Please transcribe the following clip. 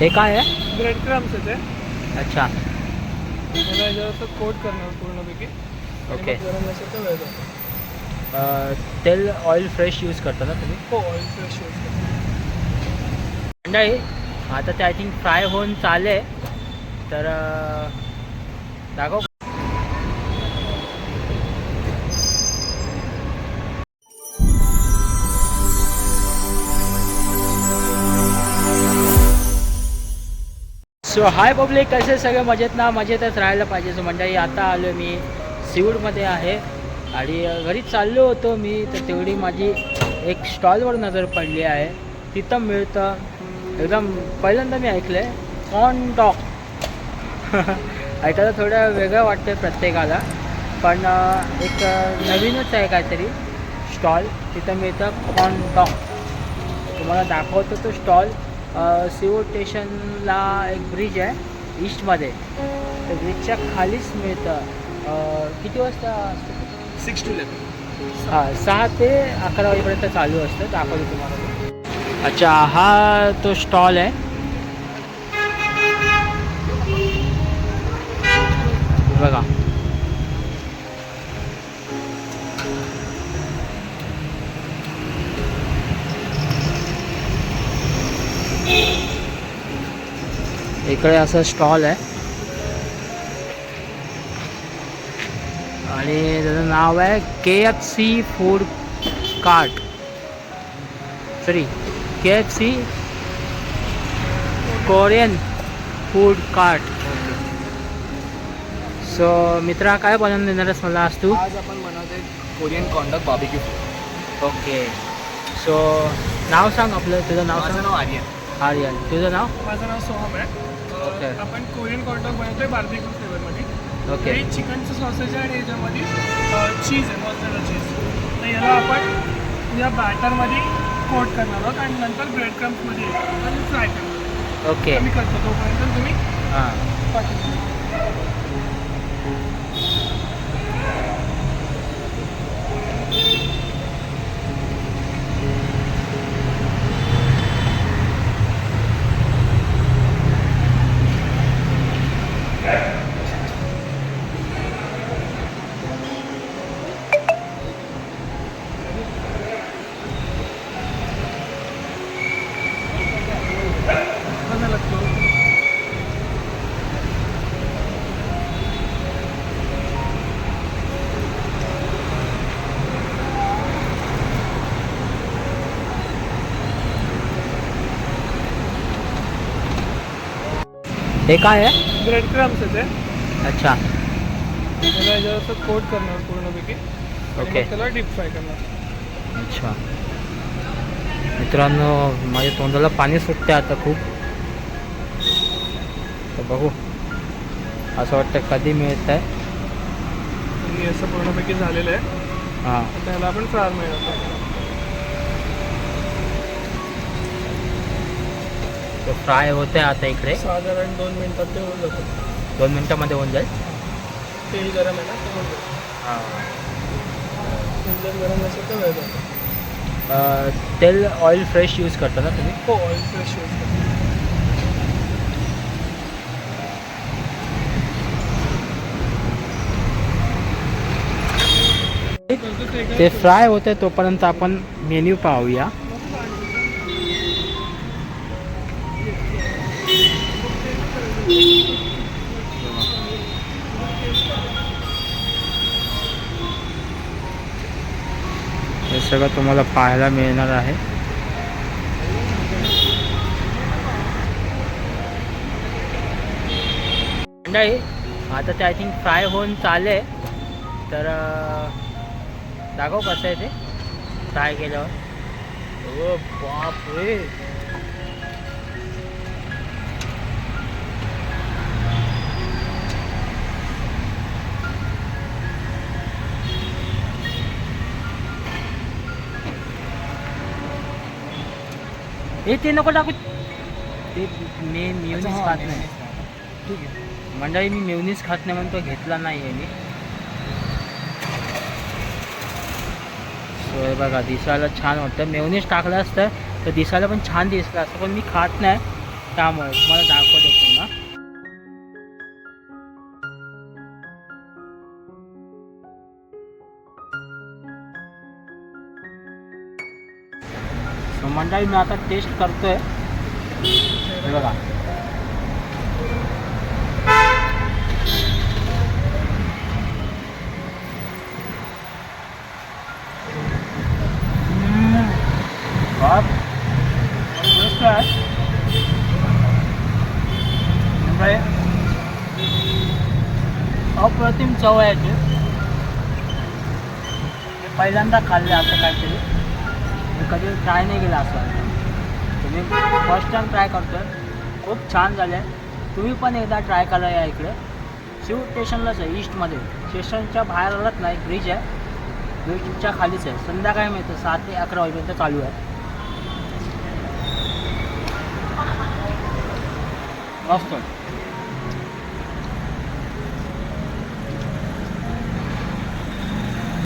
हे काय आहे? ब्रेड क्रम्स आहे ते अच्छा. त्याला याच्यावर कोट करणार पूर्णपैकी. आणि ओके. मग गरम असेल तर वेळ जातो. अ, तेल ऑइल फ्रेश यूज करता ना तुम्ही? हो ऑइल फ्रेश यूज करतो. मंडळी आता ते आय थिंक फ्राय होऊन चाले तर अ, दाखव. सो हाय पब्लिक कसे सगळे? मजेत ना? मजेतच राहायला पाहिजे सो मंडळी. आता आलो मी सिवूडमध्ये आहे. आणि घरी चाललो होतो मी. तर तेवढी माझी एक स्टॉलवर नजर पडली आहे. तिथं मिळतं. एकदम पहिल्यांदा मी ऐकलं आहे कॉर्न डॉग ऐकायला थोडं वेगळं वाटतं प्रत्येकाला. पण एक नवीनच आहे काहीतरी स्टॉल. तिथं मिळतं कॉर्न डॉग तुम्हाला दाखवतो तो स्टॉल. सिओ स्टेशनला एक ब्रिज आहे ईस्टमध्ये त्या ब्रिजच्या खालीच मिळतं. किती वाजता असतं सिक्स टू इलेवन हां सहा ते अकरा वाजेपर्यंत चालू असतं दाखवतो तुम्हाला. अच्छा हा तो स्टॉल आहे. बघा. इकडे असं स्टॉल आहे. आणि त्याचं नाव आहे K F C food cart sorry K F C Korean food cart so मित्रा काय बनवून देणारच मला आज तू? आज आपण बनवते Korean corn dog barbecue okay so नाव सांग आपलं. तुझं नाव सांग. नाव आर्यन. आर्यन. तुझं नाव? माझं नाव सोहम आहे. ओके. आपण कोरियन कॉन्डक बनवतोय बार्बिक्यू फ्लेवरमध्ये ओके हे चिकनचं सॉसेज आहे आणि याच्यामध्ये चीज आहे मॉझरेला चीज तर याला आपण या बॅटरमध्ये कोट करणार आहोत आणि नंतर ब्रेड क्रम्समध्ये आणि फ्राय करणार आहोत. ओके मी करतो तोपर्यंत तुम्ही हां. पाठवून हे काय आहे? ब्रेड क्रम्स आहे ते अच्छा. त्याला याच्यावर असं कोट करणार पूर्णपैकी. आणि ओके. मग त्याला डीप फ्राय करणार. अच्छा. मित्रांनो माझ्या तोंडाला पाणी सुटते आता खूप. तर बघू. असं वाटतं कधी मिळत आहे आणि असं पूर्णपैकी झालेलं आहे. हां. त्याला आपण फ्राय मिळवतो तो फ्राय होते आता इकडे. साधारण दोन मिनिटात ते होऊन जातं. दोन मिनटामध्ये होऊन जाईल? तेल गरम आहे ना ते होऊन जातं. हां. तेल गरम नसेल तर वेळ जातो तेल ऑइल फ्रेश यूज करता ना तुम्ही? हो ऑइल फ्रेश यूज करतो. ते फ्राय होते तोपर्यंत आपण मेन्यू पाहूया. हे सगळं तुम्हाला पाहायला मिळणार आहे. मंडळी आता ते आय थिंक फ्राय होऊन चाले तर दाखव कसं आहे ते. फ्राय केल्यावर. ओ बाप रे हे ते नको टाकू ते मी मेवनीस खात नाही ठीक आहे मंडळी मी मेवनीस खात नाही म्हणून तो घेतला नाही आहे मी सो हे बघा दिसायला छान वाटतं मेवनीस टाकलं असतं तर दिसायला पण छान दिसलं असतं पण मी खात नाही त्यामुळे तुम्हाला दाखवतो So, मंडळी मी आता टेस्ट करतोय हे। बघा अप्रतिम चव आहे मी पहिल्यांदा खाल्ले असं काहीतरी मी कधी ट्राय नाही केला असं. तुम्ही फर्स्ट टाइम ट्राय करतोय. खूप छान झालं आहे तुम्ही पण एकदा ट्राय करा या इकडे. शिव स्टेशनलाच आहे ईस्टमध्ये स्टेशनच्या बाहेर आलात ना एक ब्रिज आहे. ब्रिजच्या खालीच आहे. संध्याकाळी मिळतं सात ते अकरा वाजेपर्यंत चालू आहे. मस्त.